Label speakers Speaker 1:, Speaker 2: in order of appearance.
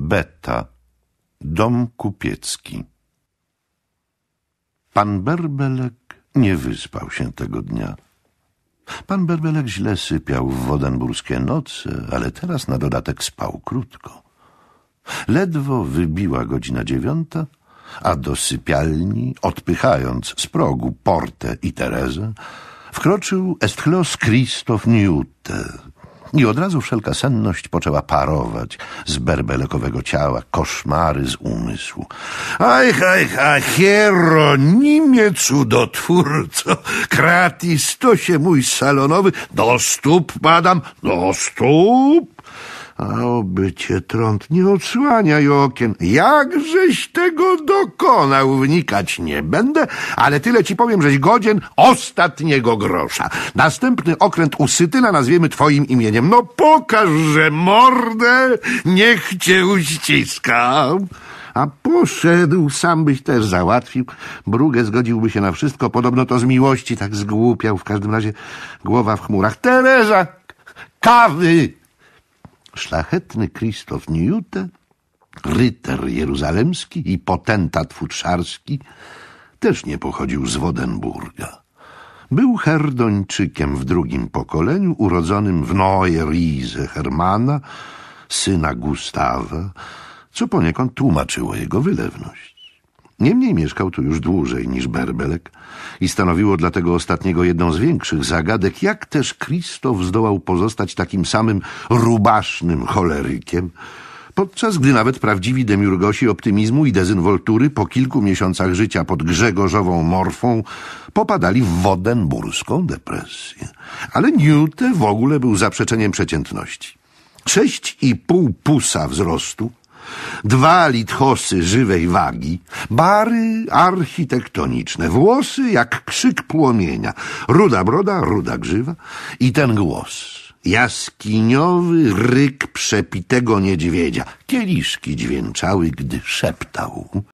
Speaker 1: Beta. Dom kupiecki. Pan Berbelek nie wyspał się tego dnia. Pan Berbelek źle sypiał w wodenburskie noce, ale teraz na dodatek spał krótko. Ledwo wybiła godzina dziewiąta, a do sypialni, odpychając z progu Portę i Terezę, wkroczył Estchlos Krzysztof Niute, i od razu wszelka senność poczęła parować z berbelekowego ciała, koszmary z umysłu.
Speaker 2: Aj, aj, aj, Hieronimie cudotwórco, kratis, to się mój salonowy, do stóp, madam, do stóp. A oby cię trąd nie odsłaniaj okien. Jakżeś tego dokonał, wnikać nie będę, ale tyle ci powiem, żeś godzien ostatniego grosza. Następny okręt usytyna nazwiemy twoim imieniem. No pokaż, że mordę, niech cię uściskam. A poszedł, sam byś też załatwił. Brugę zgodziłby się na wszystko, podobno to z miłości tak zgłupiał. W każdym razie głowa w chmurach. Tereza, kawy! Szlachetny Krzysztof Niute, ryter jeruzalemski i potentat futrzarski, też nie pochodził z Wodenburga. Był herdończykiem w drugim pokoleniu, urodzonym w Neue Riese Hermana, syna Gustawa, co poniekąd tłumaczyło jego wylewność. Niemniej mieszkał tu już dłużej niż Berbelek i stanowiło dlatego ostatniego jedną z większych zagadek, jak też Krzysztof zdołał pozostać takim samym rubasznym cholerykiem, podczas gdy nawet prawdziwi demiurgosi optymizmu i dezynwoltury po kilku miesiącach życia pod Grzegorzową morfą popadali w wodenburską depresję. Ale Newte w ogóle był zaprzeczeniem przeciętności. Sześć i pół pusa wzrostu, dwa lithosy żywej wagi, bary architektoniczne, włosy jak krzyk płomienia, ruda broda, ruda grzywa i ten głos. Jaskiniowy ryk przepitego niedźwiedzia. Kieliszki dźwięczały, gdy szeptał.